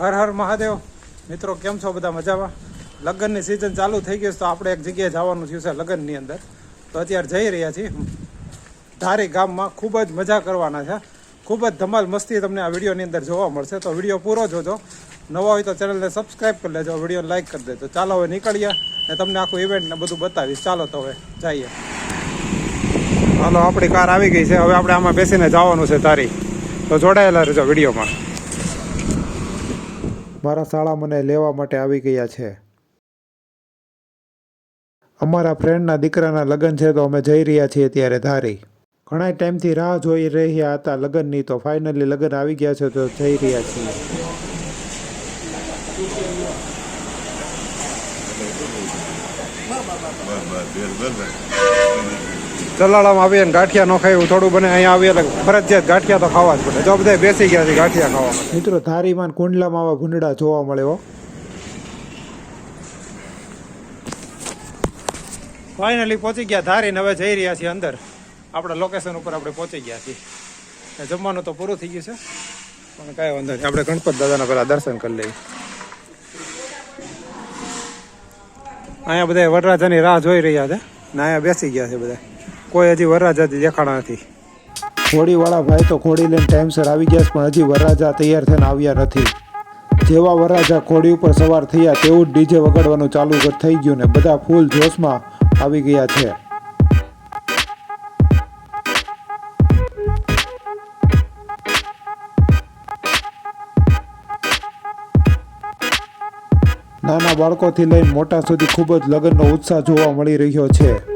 હર હર મહાદેવ. મિત્રો, કેમ છો બધા મજામાં? લગ્નની સિઝન ચાલુ થઈ ગઈ છે, તો આપણે એક જગ્યાએ જવાનું થયું છે લગ્નની અંદર. તો અત્યારે જઈ રહ્યા છીએ. ધારી ગામમાં ખૂબ જ મજા કરવાના છે. ખૂબ જ ધમાલ મસ્તી તમને આ વિડીયોની અંદર જોવા મળશે. તો વીડિયો પૂરો જોજો. નવા હોય તો ચેનલને સબસ્ક્રાઈબ કરી લેજો વીડિયો લાઈક કરી દેજો. ચાલો હવે નીકળીએ ને તમને આખું ઇવેન્ટ ને બધું બતાવીશ. ચાલો તો હવે જઈએ. હાલો, આપણી કાર આવી ગઈ છે. હવે આપણે આમાં બેસીને જવાનું છે તારી તો જોડાયેલા રહેજો વિડીયોમાં. મારા શાળા મને લેવા માટે આવી ગયા છે અમારા ફ્રેન્ડના દીકરાના લગ્ન છે તો અમે જઈ રહ્યા છીએ ત્યારે ધારી ઘણા ટાઈમથી રાહ જોઈ રહ્યા હતા લગ્નની તો ફાઇનલી લગ્ન આવી ગયા છે તો જઈ રહ્યા છીએ ચલાળામાં આવીએ ને ગાંઠિયા ન ખાય એવું થોડું બને. અહીંયા આવીએ એટલે ફરજિયાત ગાંઠિયા તો ખાવા જ પડે. જો બધા બેસી ગયા છે ગાંઠિયા ખાવા મિત્રો ધારીમાં કુંડલામાં આવા ભૂંડડા જોવા મળ્યો ફાઇનલી પહોંચી ગયા. ધારીને હવે જઈ રહ્યા છીએ અંદર. આપણા લોકેશન ઉપર આપણે પહોંચી ગયા છીએ. જમવાનું તો પૂરું થઈ ગયું છે. પણ કાંઈ વાંધો નહીં. આપણે ગણપત દાદાના પહેલાં દર્શન કરી લઈએ. અહીંયા બધા વડરાજાની રાહ જોઈ રહ્યા છે. ને અહીંયા બેસી ગયા છે બધા કોઈ હજી વરરાજા દેખાણા નથી. ઘોડીવાળા ભાઈ તો ઘોડી લઈને ટાઈમસર આવી ગયા પણ હજી વરરાજા તૈયાર થઈને આવ્યા નથી. જેવા વરરાજા ઘોડી ઉપર સવાર થયા, તેવું જ ડીજે વગાડવાનું ચાલુ થઈ ગયું ને બધા ફૂલ જોશમાં આવી ગયા છે. નાના બાળકોથી લઈને મોટા સુધી ખૂબ જ લગ્નનો ઉત્સાહ જોવા મળી રહ્યો છે.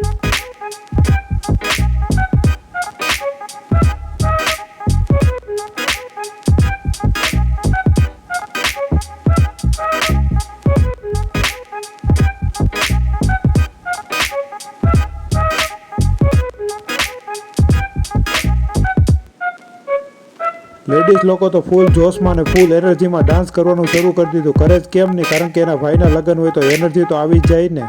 લેડીઝ લોકો તો ફૂલ જોશમાં અને ફૂલ એનર્જીમાં ડાન્સ કરવાનું શરૂ કરી દીધું. કરે જ કેમ નહીં? કારણ કે એના ભાઈના લગ્ન હોય તો એનર્જી તો આવી જ જાય ને.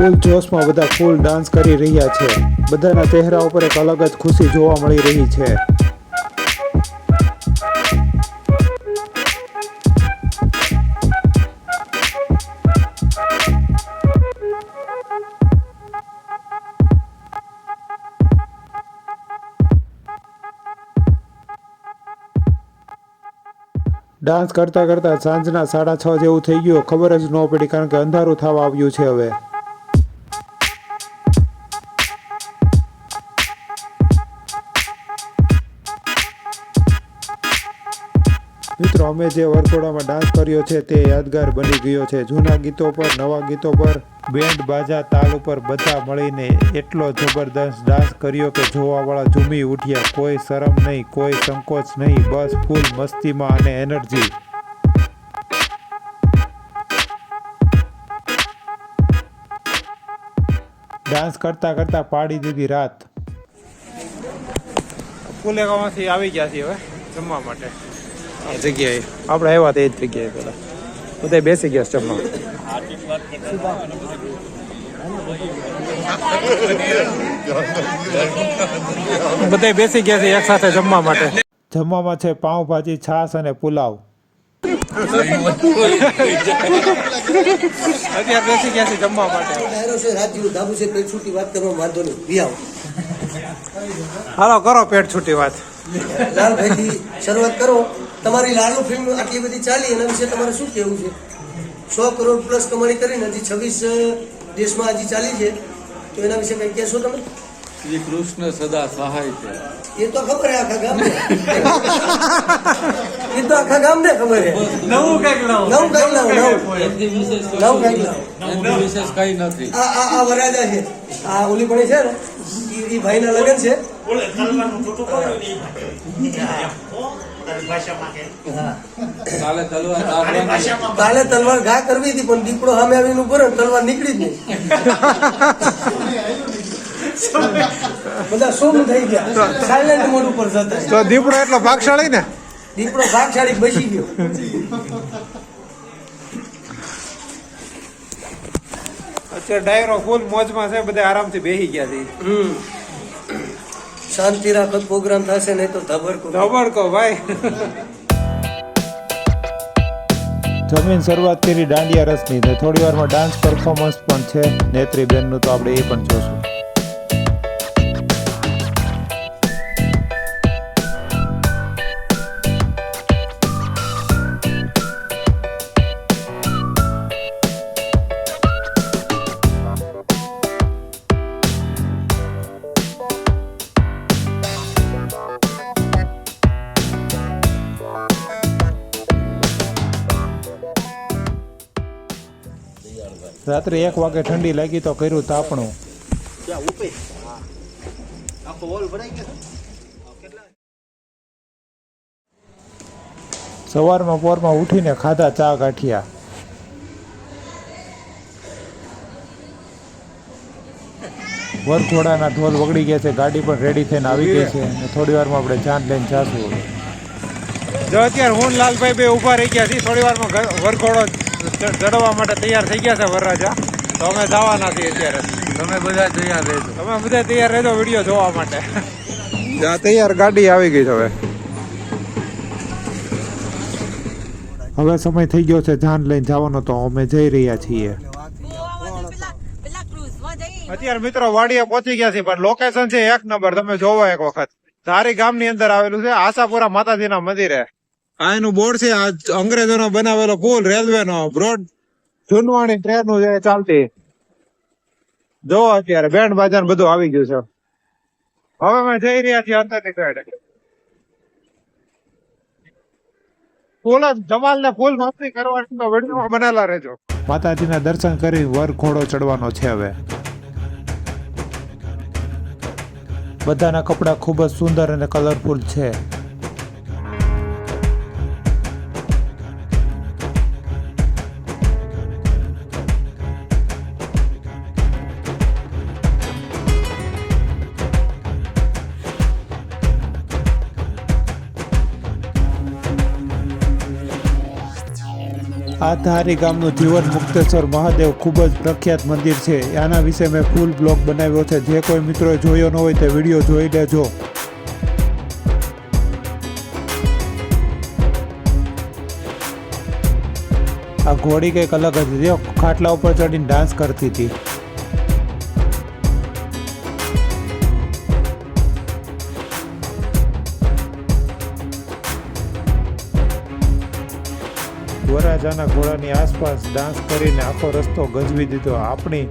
ફૂલ જોશમાં બધા ફૂલ ડાન્સ કરી રહ્યા છે. બધાના ચહેરા ઉપર એક અલગ જ ખુશી જોવા મળી રહી છે. ડાન્સ કરતા કરતા સાંજના સાડા છ જેવું થઈ ગયું. ખબર જ ન પડી કારણ કે અંધારું થવા આવ્યું છે હવે. અમે જે વરઘોડામાં ડાન્સ કર્યો છે તે યાદગાર બની ગયો છે. જૂના ગીતો પર, નવા ગીતો પર, બેન્ડ બાજા, તાલ ઉપર બધા મળીને એટલો જબરદસ્ત ડાન્સ કર્યો કે જોવાવાળા ઝૂમી ઉઠ્યા. કોઈ શરમ નહીં, કોઈ સંકોચ નહીં, બસ ફૂલ મસ્તીમાં અને એનર્જી. ડાન્સ કરતા કરતા પાડી દીધી રાત. ફુલેગામાંથી આવી ગયા છીએ હવે જમવા માટે. જગ્યાએ. આપણે આવ્યા તે જ જગ્યાએ પેલા બધા બેસી ગયા છે જમવા બધા બેસી ગયા છે એક સાથે જમવા માટે. જમવામાં છે પાઉંભાજી છાશ અને પુલાવ. અત્યારે બેસી ગયા છે જમવા માટે. ડાયરો છે રાજ્ય ધાબુ છે પેટ છૂટી વાત કરવા વાંધો નહીં વી આવો હાલો કરો પેટ છૂટી વાત. લાલભાઈ શરૂઆત કરો. તમારી લાલુ ફિલ્મ આટલી બધી ચાલી એના વિશે તમારે શું કહેવું છે? સો કરોડ પ્લસ કમાણી કરીને હજી છવ્વીસ દેશમાં હજી ચાલી છે. તો એના વિશે કંઈ કહેશો તમે? શ્રી કૃષ્ણ સદા સહાય છે. એ તો ખબર આખા ગામને એ તો આખા ગામ ને ખબર છે. નવું કંઈક લાવો. નવું કંઈક લાવો નવું કંઈક લાવો. એમની વિશેષ કઈ નથી. આ આ આ વરાજા છે. આ ઓલી પણ છે ને એ ભાઈ ના લગન છે. કાલે તલવાર ઘા કરવી હતી પણ દીપડો સામે આવીને ઊભો તલવાર નીકળી જ નહીં. બધા શું થઈ ગયા. સાયલેન્ટ મોડ ઉપર જતા. દીપડો એટલો ભાગશાળી ને? દીપડો ભાગશાળી બસી ગયો. અત્યારે ડાયરો ફૂલ મોજમાં છે બધા આરામથી બેસી ગયા છે. શાંતિ રાખો પ્રોગ્રામ થશે નહીં તો ધબડકો ધબડકો ભાઈ. જમીન શરૂઆત કરી દાંડિયા રસની ને થોડી વારમાં ડાન્સ પરફોર્મન્સ પણ છે. નેત્રીબેનનું તો આપણે એ પણ જોશું. રાત્રે એક વાગે ઠંડી લાગી તો કર્યું તાપણું. સવારમાં પોરમાં ઉઠીને ખાધા ચા ગાંઠિયા. વરઘોડાના ઢોલ વગડી ગયા છે ગાડી પણ રેડી થઈને આવી ગઈ છે અને થોડી વારમાં આપણે ચાંદ લઈને જાશું. જો અત્યારે હું લાલભાઈ બે ઊભા રહી ગયા છીએ થોડી વારમાં વરઘોડો ચડવા માટે તૈયાર થઈ ગયા છે વરરાજા. તો અમે જવાના છીએ અત્યારે. તમે બધા તૈયાર રહેજો. તમે બધા તૈયાર રહેજો વીડિયો જોવા માટે. તૈયાર ગાડી આવી ગઈ છે હવે. હવે સમય થઈ ગયો છે જાન લઈને જવાનો તો અમે જઈ રહ્યા છીએ. પેલા પેલા ક્રુઝમાં જઈએ અત્યારે મિત્રો વાડીએ પહોંચી ગયા છે પણ લોકેશન છે એક નંબર. તમે જોવો એક વખત. ધારી ગામની અંદર આવેલું છે આશાપુરા માતાજીના મંદિરે. આ એનું બોર્ડ છે, આ અંગ્રેજોનો બનાવેલો પુલ રેલવેનો, બ્રોડ જૂનવાણી ટ્રેન છે ચાલતી. જો અત્યારે બેન્ડ બાજા બધું આવી ગયું છે. હવે અમે જઈ રહ્યા છીએ અંદરની સાઈડ પુલ જ જમાલ ને ફૂલ નોકરી કરવાની તો વીડિયો બનેલા રહેજો. માતાજીના દર્શન કરી વર ઘોડો ચડવાનો છે હવે. બધાના કપડાં ખૂબ જ સુંદર અને કલરફુલ છે. આ ધારી ગામનું જીવન મુક્તેશ્વર મહાદેવ ખૂબ જ પ્રખ્યાત મંદિર છે. આના વિશે મેં ફૂલ બ્લોગ બનાવ્યો છે. જે કોઈ મિત્રોએ જોયો ન હોય તે વીડિયો જોઈ લેજો. આ ઘોડી કંઈક અલગ જ હતી. હો. ખાટલા ઉપર ચડીને ડાન્સ કરતી હતી. વરરાજાના ઘોડાની આસપાસ ડાન્સ કરીને આખો રસ્તો ગજવી દીધો. આપણી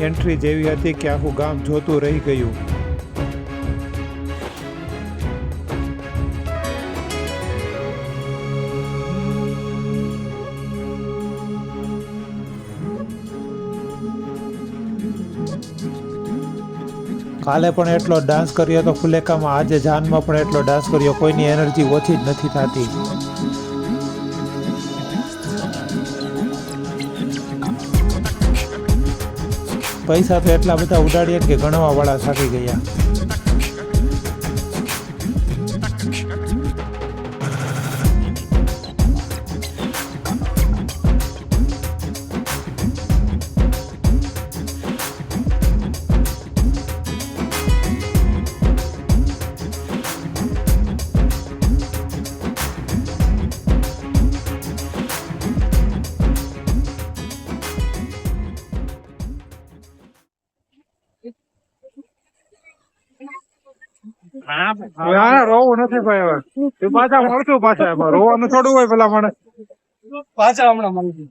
એન્ટ્રી જેવી હતી કે આખું ગામ જોતું રહી ગયું. કાલે પણ એટલો ડાન્સ કર્યો તો ફુલેકામાં આજે જાનમાં પણ એટલો ડાન્સ કર્યો. કોઈની એનર્જી ઓછી જ નથી થતી. પૈસા તો એટલા બધા ઉડાડ્યા કે ગણવાવાળા થાકી ગયા. ના રોવું નથી ભાઈ હવે. તું પાછા મળશું પાછા રોવાનું થોડું હોય પેલા મને. પાછા હમણાં મળી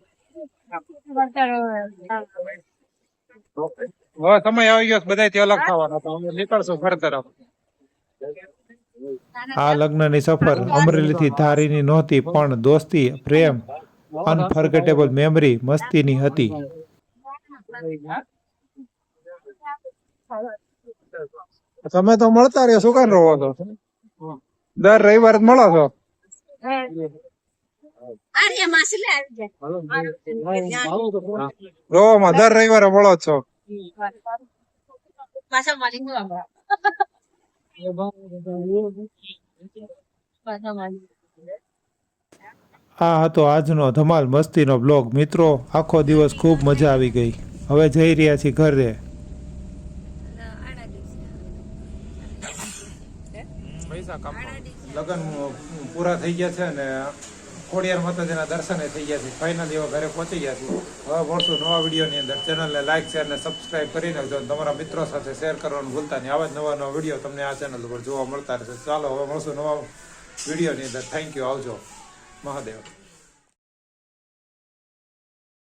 સમય આવી ગયો બધા અલગ થવાનો તો અમે નીકળશું ઘર તરફ. આ લગ્નની સફર અમરેલીથી ધારીની નહોતી પણ દોસ્તી પ્રેમ અનફર્ગેટેબલ મેમરી મસ્તીની હતી. તમે તો મળતા રહ્યો શું કાન રહો છો? દર રવિવાર મળો છો? રોવામાં દર રવિવારે મળો છો. આ હતો આજનો ધમાલ મસ્તીનો બ્લોગ મિત્રો આખો દિવસ ખૂબ મજા આવી ગઈ. હવે જઈ રહ્યા છીએ ઘરે. લગ્ન પૂરા થઈ ગયા છે અને ખોડિયાર માતાજીના દર્શન થઈ ગયા છે. ફાઇનલ એવા ઘરે પહોંચી ગયા છે. હવે મળશું નવા વિડીયોની અંદર. ચેનલને લાઇક શેર અને સબસ્ક્રાઇબ કરી નાખજો તમારા મિત્રો સાથે શેર કરવાનું ભૂલતા નહીં. આવા જ નવા નવા વીડિયો તમને આ ચેનલ ઉપર જોવા મળતા રહેશે. ચાલો, હવે મળશું નવા વિડીયોની અંદર. થેન્ક યુ આવજો. મહાદેવ.